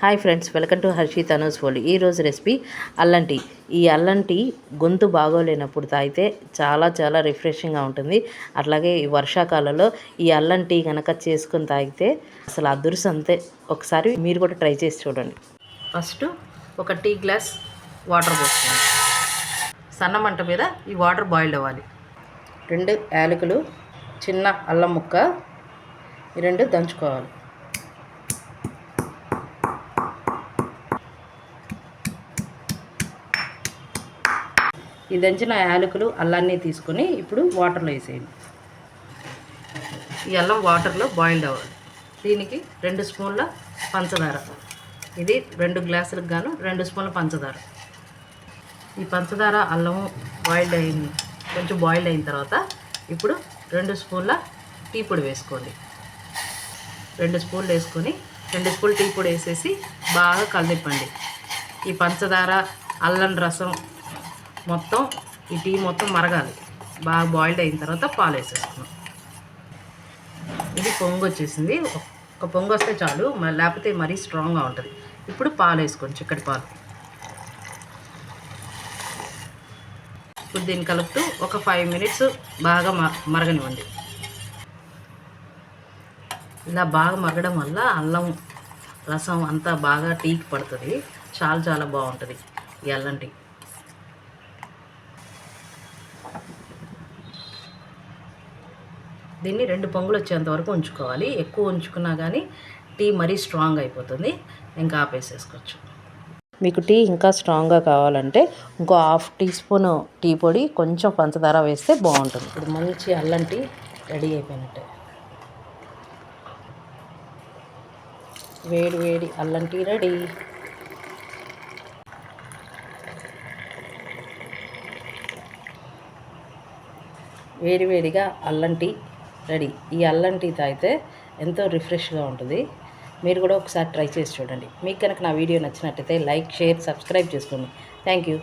Hi friends welcome to Harshi Tanu's pole ఈరోజు recipe అల్లం tea. ఈ అల్లం టీ గొంతు బాగోలేనప్పుడు తాగితే చాలా చాలా రిఫ్రెషింగ్గా ఉంటుంది. అట్లాగే ఈ వర్షాకాలంలో ఈ అల్లం టీ కనుక చేసుకొని తాగితే అసలు అదుర్స్ అంతే. ఒకసారి మీరు కూడా ట్రై చేసి చూడండి. ఫస్ట్ ఒక టీ గ్లాస్ వాటర్ పోసుకోండి. సన్న మంట మీద ఈ వాటర్ బాయిల్ అవ్వాలి. రెండు యాలకులు చిన్న అల్లం ముక్క ఈ రెండు దంచుకోవాలి. ఈ దంచిన యాలకులు అల్లాన్ని తీసుకొని ఇప్పుడు వాటర్లో వేసేయండి. ఈ అల్లం వాటర్లో బాయిల్డ్ అవ్వాలి. దీనికి రెండు స్పూన్ల పంచదార. ఇది రెండు గ్లాసులకు గాను రెండు స్పూన్ల పంచదార. ఈ పంచదార అల్లము బాయిల్డ్ అయింది కొంచెం బాయిల్డ్ అయిన తర్వాత ఇప్పుడు రెండు స్పూన్ల టీ పొడి వేసుకోండి. రెండు స్పూన్లు వేసుకొని రెండు స్పూన్లు టీ పొడి వేసేసి బాగా కలిపండి ఈ పంచదార అల్లం రసం మొత్తం ఈ టీ మొత్తం మరగాలి. బాగా బాయిల్డ్ అయిన తర్వాత పాలు వేసేసుకున్నాం. ఇది పొంగు వచ్చేసింది. ఒక పొంగు వస్తే చాలు. మ- లేకపోతే మరీ స్ట్రాంగ్గా ఉంటుంది. ఇప్పుడు పాలు వేసుకోండి చిక్కటి పాలు. ఇప్పుడు దీన్ని కలుపుతూ ఒక ఫైవ్ మినిట్స్ బాగా మ మరగనివ్వండి. ఇలా బాగా మరగడం వల్ల అల్లం రసం అంతా బాగా టీకి పడుతుంది. చాలా చాలా బాగుంటుంది ఈ అల్లం టీ. దీన్ని రెండు పొంగులు వచ్చేంత వరకు ఉంచుకోవాలి. ఎక్కువ ఉంచుకున్నా కానీ టీ మరీ స్ట్రాంగ్ అయిపోతుంది. ఇంకా ఆపేసేసుకోవచ్చు. మీకు టీ ఇంకా స్ట్రాంగ్గా కావాలంటే ఇంకో హాఫ్ టీ స్పూన్ టీ పొడి కొంచెం పంచదార వేస్తే బాగుంటుంది. ఇప్పుడు మంచి అల్లం టీ రెడీ అయిపోయినట్టే. వేడి వేడి అల్లం టీ రెడీ. వేడివేడిగా అల్లం టీ రెడీ. ఈ అల్లం టీ తాగితే ఎంతో రిఫ్రెష్గా ఉంటుంది. మీరు కూడా ఒకసారి ట్రై చేసి చూడండి. మీకు కనుక నా వీడియో నచ్చినట్టయితే లైక్ షేర్ సబ్స్క్రైబ్ చేసుకోండి. Thank you.